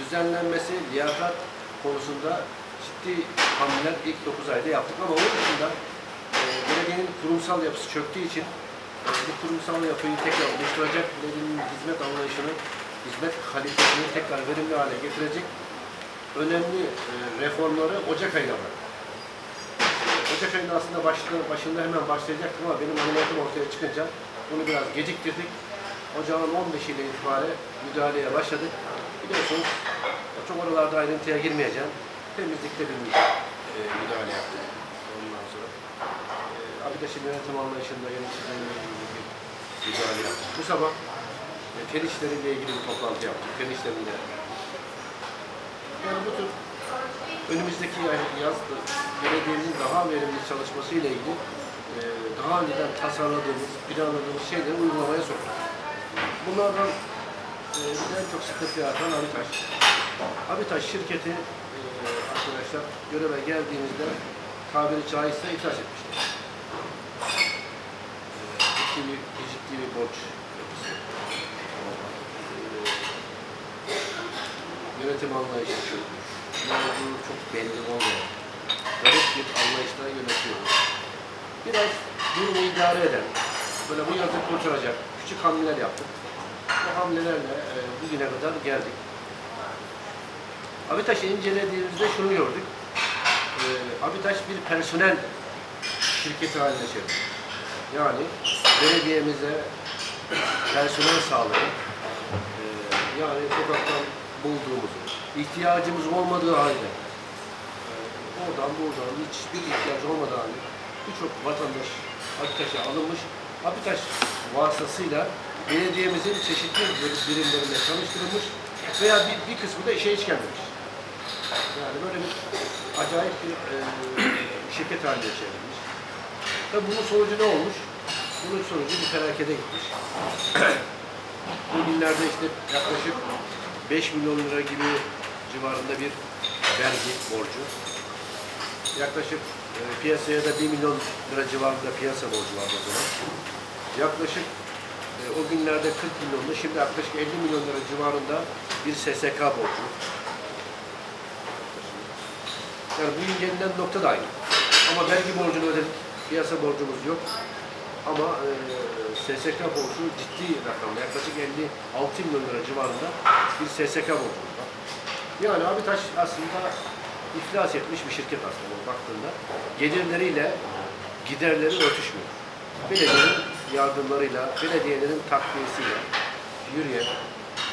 düzenlenmesi, liyakat konusunda ciddi hamleler ilk 9 ayda yaptık ama onun dışında e, belediyenin kurumsal yapısı çöktüğü için e, bu kurumsal yapıyı tekrar oluşturacak, belediyenin hizmet anlayışını, hizmet kalitesini tekrar verimli hale getirecek önemli e, reformları Ocak ayına bıraktık. Ocak ayının aslında başında, başında hemen başlayacaktım ama benim ameliyatım ortaya çıkınca bunu biraz geciktirdik. Ocağın 15 ile itibaren müdahaleye başladık. Biliyorsunuz çok oralarda ayrıntıya girmeyeceğim. Temizlikte bir e, müdahale yaptık. Ondan sonra e, Abidaş'ın yönetim anlayışında yöneticilerle bir müdahale yaptık. Bu sabah e, fen işleriyle ilgili bir toplantı yaptık. Fen işlerinde yani bu tür önümüzdeki yaz belediyenin daha verimli çalışması ile ilgili e, daha önceden tasarladığımız, planladığımız şeyleri uygulamaya soktuk. Bunlardan e, bize en çok sıkıntı yaratan Abitaş. Abitaş şirketi e, arkadaşlar göreve geldiğimizde tabiri caizse iflas etmişti. E, ciddi bir, ciddi bir borç yapısı. E, yönetim anlayışı. Ne olduğu çok belli olmayan, garip bir anlayışla yönetiyoruz. Biraz durumu idare eden, böyle bu yazı kurtaracak küçük hamleler yaptık. Hamlelerle e, bugüne kadar geldik. Abitaş'ı incelediğimizde şunu gördük. E, Abitaş bir personel şirketi haline çevirdi. Yani belediyemize personel sağlayan, e, yani sokaktan bulduğumuz, ihtiyacımız olmadığı halde, e, oradan buradan hiçbir ihtiyacı olmadığı halde birçok vatandaş Abitaş'a alınmış. Abitaş vasıtasıyla belediyemizin çeşitli bir- birimlerine tanıştırılmış veya bir, bir kısmı da işe hiç gelmemiş. Yani böyle bir acayip bir e, şirket haline çevrilmiş. Tabii bunun sonucu ne olmuş? Bunun sonucu bir felakete gitmiş. Bu günlerde işte yaklaşık 5 milyon lira gibi civarında bir vergi borcu. Yaklaşık e, piyasaya da 1 milyon lira civarında piyasa borcu var o zaman. Yaklaşık o günlerde 40 milyonlu, şimdi yaklaşık 50 milyon lira civarında bir SSK borcu. Yani bu gelinen nokta da aynı. Ama vergi borcunu ödedik, piyasa borcumuz yok. Ama e, SSK borcu ciddi rakam, yaklaşık 56 milyon lira civarında bir SSK borcumuz var. Yani Abitaş aslında iflas etmiş bir şirket aslında baktığında. Gelirleriyle giderleri örtüşmüyor. Belediyenin yardımlarıyla, belediyelerin takviyesiyle yürüyen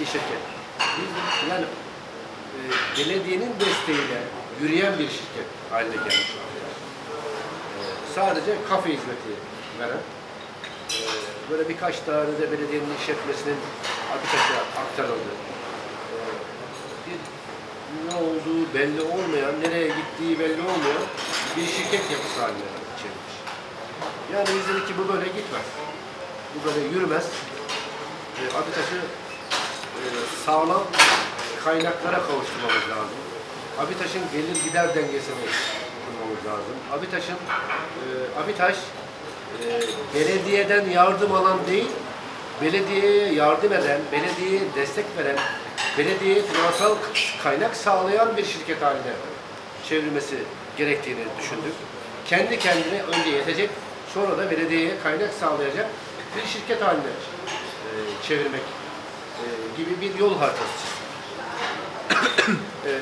bir şirket. Biz yani e, belediyenin desteğiyle yürüyen bir şirket haline gelmiş. E, sadece kafe hizmeti veren, e, böyle birkaç tane de belediyenin işletmesinin Abitaş'a aktarıldı. E, ne olduğu belli olmayan, nereye gittiği belli olmayan bir şirket yapısı haline çevirmiş. Yani biz ki bu böyle gitmez. Bu böyle yürümez. E, Abitaş'ı e, sağlam kaynaklara kavuşturmamız lazım. Abitaş'ın gelir gider dengesini kurmamız lazım. Abitaş'ın e, Abitaş e, belediyeden yardım alan değil, belediyeye yardım eden, belediyeye destek veren, belediyeye finansal kaynak sağlayan bir şirket haline çevrilmesi gerektiğini düşündük. Kendi kendine önce yetecek, sonra da belediyeye kaynak sağlayacak bir şirket haline e, çevirmek e, gibi bir yol haritası. E,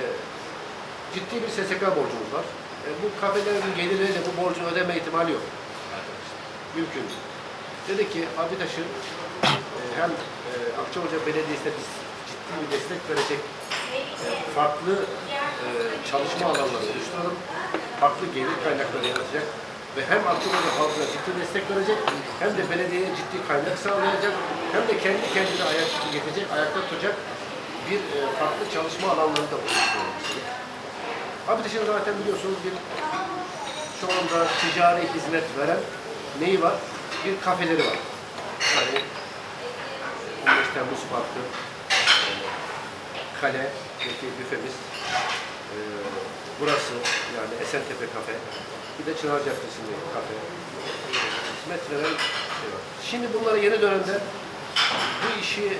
ciddi bir SSK borcumuz var. Bu kafelerin gelirleriyle bu borcun ödeme ihtimali yok. Mümkün değil. Dedik ki Abitaş'ı hem e, Akçahoca Belediyesi'ne biz ciddi bir destek verecek farklı çalışma alanları oluşturalım. Farklı gelir kaynakları yaratacak ve hem Akçahoca halkına ciddi destek verecek hem de belediyeye ciddi kaynak sağlayacak hem de kendi kendine ayakta getirecek, ayakta tutacak bir e, farklı çalışma alanları da. Abitaş'ın zaten biliyorsunuz bir şu anda ticari hizmet veren neyi var? Bir kafeleri var. Yani 15 Temmuz Parkı, e, Kale, büfemiz, e, burası yani Esentepe Kafe, bir de Çınar Caddesi'nde kafe. Veren şey var. Şimdi bunlara yeni dönemde bu işi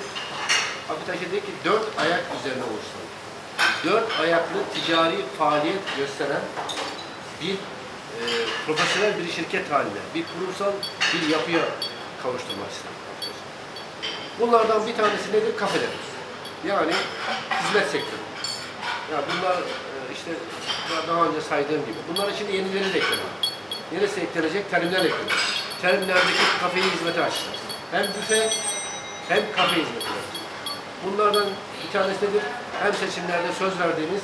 Abitaş'a dedi ki dört ayak üzerine oluşturalım. dört ayaklı ticari faaliyet gösteren bir e, profesyonel bir şirket haline, bir kurumsal bir yapıya kavuşturmak istedim. Bunlardan bir tanesi nedir? Kafeler. Yani hizmet sektörü. Ya bunlar e, işte daha önce saydığım gibi. Bunlar için yenileri de ekleniyor. Neresi eklenecek? Terimler ekleniyor. Terimlerdeki kafeyi hizmete açacağız. Hem büfe hem kafe hizmeti. Bunlardan bir tanesi nedir? Hem seçimlerde söz verdiğimiz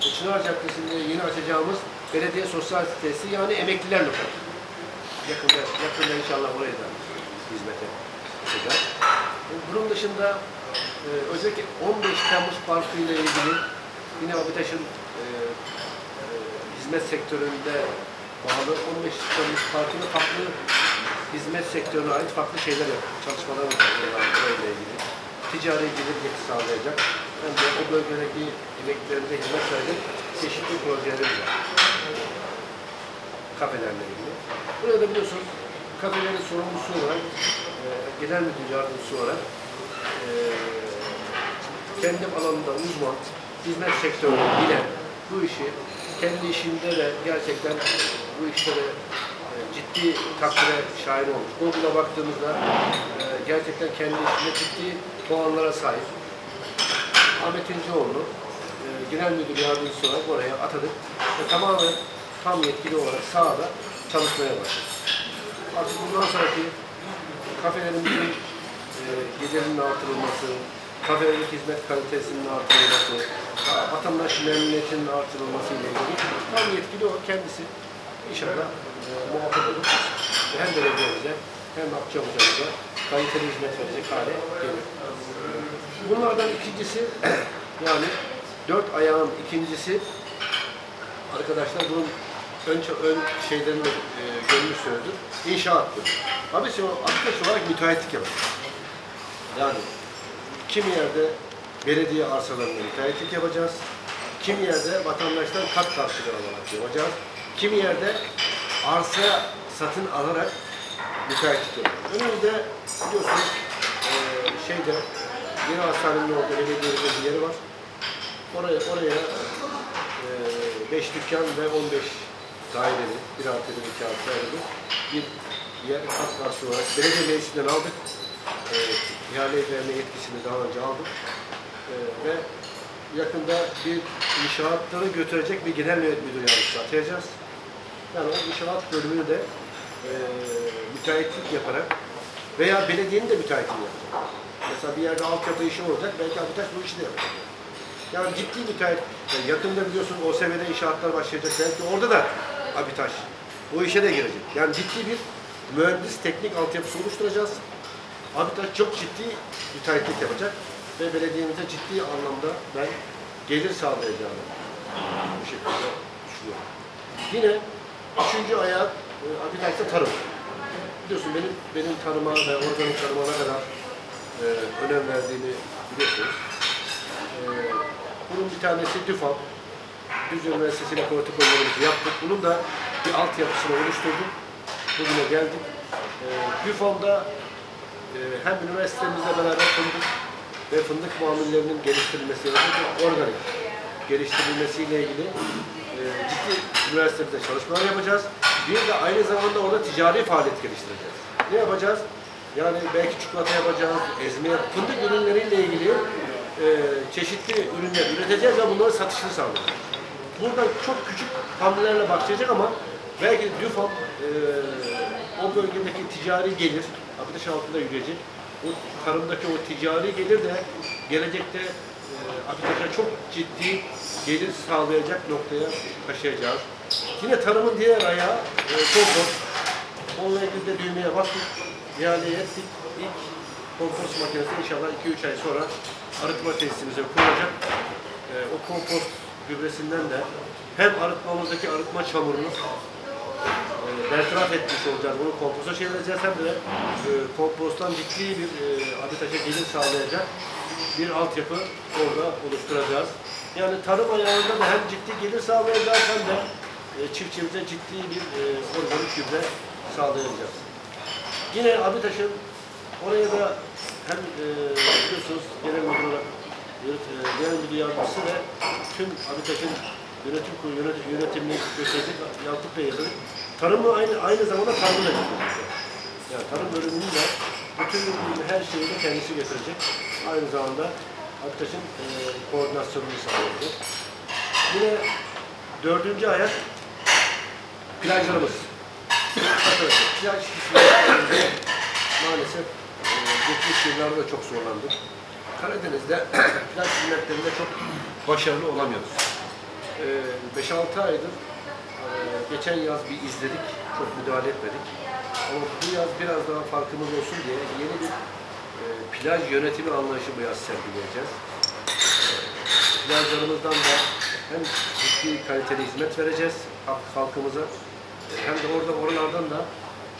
e, Çınar Caddesi'nde yeni açacağımız belediye sosyal sitesi yani emekliler lokalı. Yakında, yakında inşallah oraya da hizmete açacağız. E, Bunun dışında özellikle 15 Temmuz Parkı ile ilgili yine Abitaş'ın e, e, hizmet sektöründe bağlı 15 Temmuz Parkı'nın farklı hizmet sektörüne ait farklı şeyler yapıyor. Çalışmalarımız var bunlar- burayla ilgili. Ticari gelir getiri sağlayacak. Hem de o bölgedeki emeklilerimize hizmet verecek çeşitli projelerimiz var. Kafelerle ilgili. Burada biliyorsunuz kafelerin sorumlusu olarak, e, genel müdür yardımcısı olarak e, kendi alanında uzman, hizmet sektörünü bilen, bu işi kendi işinde de gerçekten bu işlere e, ciddi takdire şahin olmuş. Google'a baktığımızda e, gerçekten kendi işinde ciddi puanlara sahip. Ahmet İncioğlu e, genel müdür yardımcısı olarak oraya atadık ve tamamen tam yetkili olarak sahada çalışmaya başladı. Artık bundan sonraki kafelerimizin e, artırılması, kafelerdeki hizmet kalitesinin artırılması, vatandaş memnuniyetinin artırılması ile ilgili tam yetkili o kendisi inşallah e, muvaffak olur. Ve hem belediyemize hem Akçabuca'mıza kaliteli hizmet verecek hale gelir. Bunlardan ikincisi yani dört ayağın ikincisi arkadaşlar bunun ön, ön şeylerini de e, görmüşsünüzdür. İnşaattır. Abi şimdi arkadaş olarak müteahhitlik yapar. Yani kimi yerde belediye arsalarında müteahhitlik yapacağız. Kimi yerde vatandaştan kat karşılığı alarak yapacağız. Kimi yerde arsa satın alarak müteahhitlik yapacağız. Önümüzde biliyorsunuz e, şeyde yeni hastanenin orada belediyenin bir yeri var. Oraya, oraya 5 dükkan ve 15 daireli, bir artı bir, iki artı bir yer kat karşı olarak belediye meclisinden aldık. E, ihale verme yetkisini daha önce aldık. E, ve yakında bir inşaatları götürecek bir genel müdür yardımcısı atayacağız. Yani o inşaat bölümünü de e, müteahhitlik yaparak veya belediyenin de müteahhitliği yapacak. Mesela bir yerde altyapı işi olacak, belki Abitaş bu işi de yapacak. Yani ciddi müteahhit, yani yakında biliyorsunuz o seviyede inşaatlar başlayacak. Belki orada da Abitaş bu işe de girecek. Yani ciddi bir mühendis teknik altyapısı oluşturacağız. Abitaş çok ciddi müteahhitlik yapacak ve belediyemize ciddi anlamda ben gelir sağlayacağını bu şekilde düşünüyorum. Yine üçüncü ayak e, Abitaş'ta tarım. Biliyorsun benim benim tarıma ve organik tarıma ne kadar e, önem verdiğini biliyorsunuz. E, bunun bir tanesi DÜFAP. Düzce Üniversitesi'yle protokollerimizi yaptık. Bunun da bir altyapısını oluşturduk. Bugüne geldik. E, DÜFAP'da e, hem üniversitemizle beraber fındık ve fındık muamillerinin geliştirilmesi, özellikle organik geliştirilmesiyle ilgili e, ciddi üniversitemizde çalışmalar yapacağız. Bir de aynı zamanda orada ticari faaliyet geliştireceğiz. Ne yapacağız? Yani belki çikolata yapacağız, ezme yap- fındık ürünleriyle ilgili e, çeşitli ürünler üreteceğiz ve bunları satışını sağlayacağız. Burada çok küçük hamlelerle başlayacak ama belki DÜFAP e, o bölgedeki ticari gelir, Abdüş altında yürüyecek. O tarımdaki o ticari gelir de gelecekte e, Abdüş'e çok ciddi gelir sağlayacak noktaya taşıyacağız. Yine tarımın diğer ayağı e. Onunla ilgili de düğmeye bastık, ihale ettik. İlk kompost makinesi inşallah 2-3 ay sonra arıtma tesisimize kurulacak. E, o kompost gübresinden de hem arıtmamızdaki arıtma çamurunu bertaraf etmiş olacağız. Bunu komposta çevireceğiz hem de e, komposttan ciddi bir e, habitaja gelir sağlayacak bir altyapı orada oluşturacağız. Yani tarım ayağında da hem ciddi gelir sağlayacağız hem de e, çiftçimize ciddi bir e, organik gübre sağlayacağız. Yine Abitaş'ın oraya da hem e, biliyorsunuz genel müdür olarak e, genel müdür yardımcısı ve tüm Habitat'ın yönetim kurulu yönetim, yönetimini gösterecek Yakup Bey yazarı. Tarımı aynı, aynı zamanda tarımı da. Yani tarım bölümünün de bütün her şeyi de kendisi getirecek. Aynı zamanda Habitat'ın e, koordinasyonunu sağlayacak. Yine dördüncü ayak plajlarımız. Plaj hizmetlerinde maalesef e, geçmiş yıllarda çok zorlandık. Karadeniz'de plaj hizmetlerinde çok başarılı olamıyoruz. E, 5-6 aydır e, geçen yaz bir izledik, çok müdahale etmedik. Ama bu yaz biraz daha farkımız olsun diye yeni bir e, plaj yönetimi anlayışı bu yaz sergileyeceğiz. Plajlarımızdan da hem ciddi kaliteli hizmet vereceğiz halk- halkımıza hem de orada oralardan da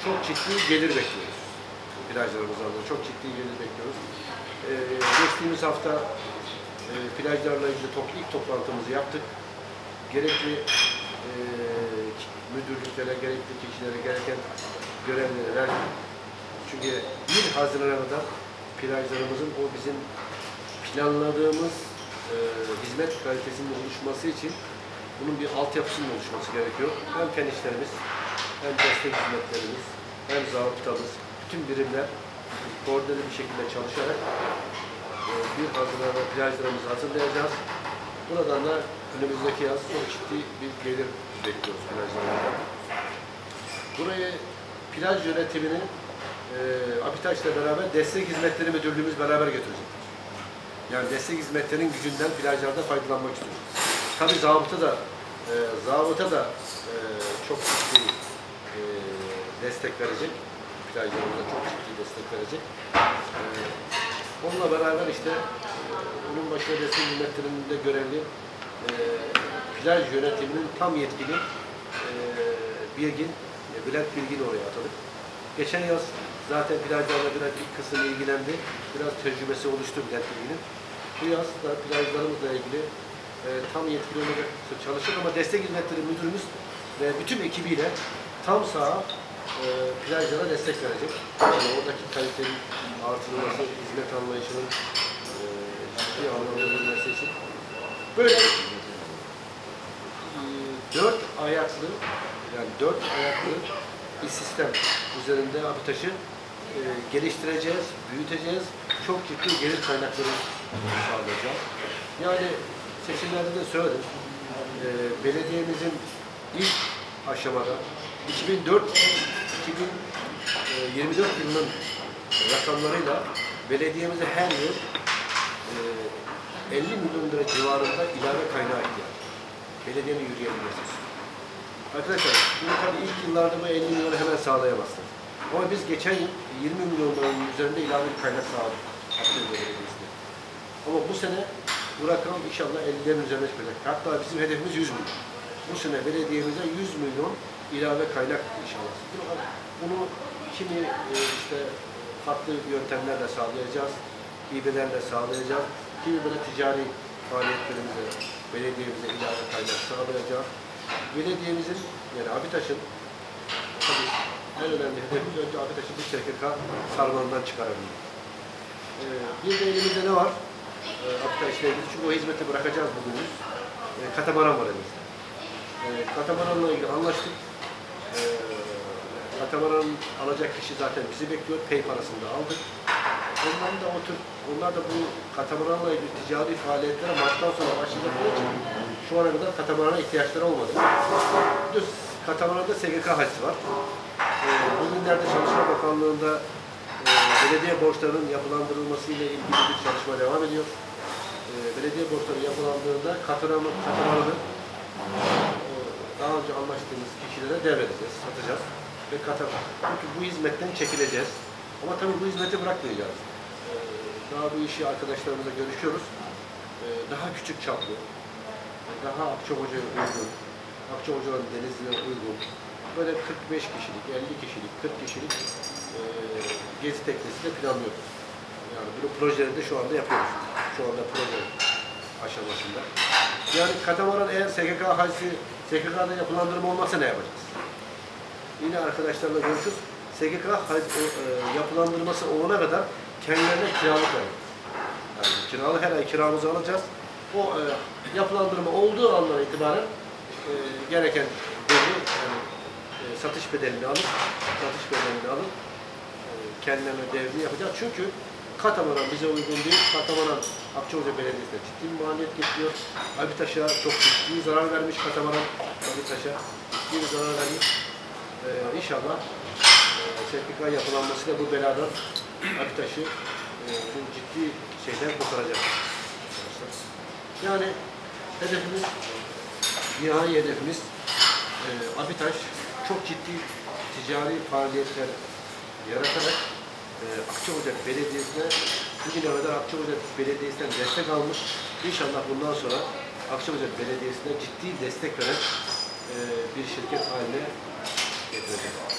çok ciddi gelir bekliyoruz. Plajlarımızdan da çok ciddi gelir bekliyoruz. Ee, geçtiğimiz hafta e, plajlarla ilgili ilk toplantımızı yaptık. Gerekli e, müdürlüklere, gerekli kişilere gereken görevleri verdik. Çünkü 1 Haziran'a kadar plajlarımızın o bizim planladığımız e, hizmet kalitesinin oluşması için bunun bir altyapısının oluşması gerekiyor. Hem fen işlerimiz, hem destek hizmetlerimiz, hem zabıtamız, bütün birimler koordineli bir şekilde çalışarak e, bir Haziran'a plajlarımızı hazırlayacağız. Buradan da önümüzdeki yaz çok ciddi bir gelir bekliyoruz plajlarımızdan. Burayı plaj yönetimini e, Apitaç'la beraber destek hizmetleri müdürlüğümüz beraber götürecek. Yani destek hizmetlerinin gücünden plajlarda faydalanmak istiyoruz. Tabii zabıta da e, zabıta da e, çok ciddi e, destek verecek. Plajlarımıza çok ciddi destek verecek. E, onunla beraber işte e, onun başına destek hizmetlerinde görevli plaj yönetiminin tam yetkili e, Bilgin, e, Bülent oraya atadık. Geçen yaz zaten plajlarla biraz ilk kısım ilgilendi. Biraz tecrübesi oluştu Bülent Bilgin'in. Bu yaz da plajlarımızla ilgili e, tam yetkili olarak çalışır ama destek hizmetleri müdürümüz ve bütün ekibiyle tam saha e, plajlara destek verecek. Yani oradaki kalitenin artırılması, hizmet anlayışının e, ciddi anlamda için. Böyle e, dört ayaklı yani dört ayaklı bir sistem üzerinde Habitaş'ı e, geliştireceğiz, büyüteceğiz. Çok ciddi gelir kaynakları sağlayacağız. Yani seçimlerde de söyledim. E, belediyemizin ilk aşamada 2004 2024 yılının rakamlarıyla belediyemize her yıl e, 50 milyon lira civarında ilave kaynağı ihtiyaç. Belediyenin yürüyebilmesi. Arkadaşlar, bunu tabii ilk yıllarda bu 50 milyonu hemen sağlayamazsınız. Ama biz geçen yıl 20 milyon liranın üzerinde ilave bir kaynak sağladık. Akdeniz Belediyesi'ne. Ama bu sene bu rakam inşallah 50'lerin üzerine çıkacak. Hatta bizim hedefimiz 100 milyon. Bu sene belediyemize 100 milyon ilave kaynak inşallah. Bunu kimi e, işte farklı yöntemlerle sağlayacağız, hibelerle sağlayacağız. Kimi böyle ticari faaliyetlerimize, belediyemize ilave kaynak sağlayacağız. Belediyemizin yani Habitaş'ın tabii en önemli hedefimiz önce Habitaş'ı bir SKK sarmalından çıkarabilmek. Ee, bir de elimizde ne var? Ee, Habitaş'la ilgili çünkü o hizmeti bırakacağız bugün. Ee, katamaran var elimizde. Ee, katamaranla ilgili anlaştık. Ee, katamaran alacak kişi zaten bizi bekliyor. Pay parasını da aldık. Onlar da o tür, onlar da bu katamaranla ilgili ticari faaliyetlere Mart'tan sonra başladıkları için şu ana kadar katamarana ihtiyaçları olmadı. De katamaranda SGK hacı var. Ee, bugünlerde Çalışma Bakanlığı'nda e, belediye borçlarının yapılandırılması ile ilgili bir çalışma devam ediyor. Ee, belediye borçları yapılandığında katamaranı, katamaranı e, daha önce anlaştığımız kişilere devredeceğiz, satacağız ve kata, çünkü bu hizmetten çekileceğiz. Ama tabii bu hizmeti bırakmayacağız. Ee, daha bu işi arkadaşlarımızla görüşüyoruz. Ee, daha küçük çaplı, daha Akçakoca uygun, Akçakoca'nın denizine uygun, böyle 45 kişilik, 50 kişilik, 40 kişilik e, gezi teknesi de planlıyoruz. Yani bunu projelerinde şu anda yapıyoruz. Şu anda proje aşamasında. Yani katamaran eğer SGK hacı, SGK'da yapılandırma olmazsa ne yapacağız? Yine arkadaşlarla görüşürüz. SGK o, e, yapılandırması olana kadar kendilerine kiralık verir. Yani kiralı her ay kiramızı alacağız. O e, yapılandırma olduğu andan itibaren e, gereken bedeli, yani, e, satış bedelini alıp satış bedelini alıp e, kendilerine devrini yapacağız. Çünkü Katamaran bize uygun değil. Katamaran Akçakoca Belediyesi'ne ciddi bir maliyet getiriyor. Habitaş'a çok ciddi zarar vermiş Katamaran. Habitaş'a ciddi bir zarar vermiş. Ee, inşallah e, SPK yapılanmasıyla bu beladan Habitaş'ı e, ciddi şeyden kurtaracak. Yani hedefimiz, nihai hedefimiz e, Habitaş çok ciddi ticari faaliyetler yaratarak e, Akçakoca Belediyesi'ne bugüne kadar Akçakoca Belediyesi'nden destek almış. İnşallah bundan sonra Akçakoca Belediyesi'ne ciddi destek veren e, bir şirket haline getirecek.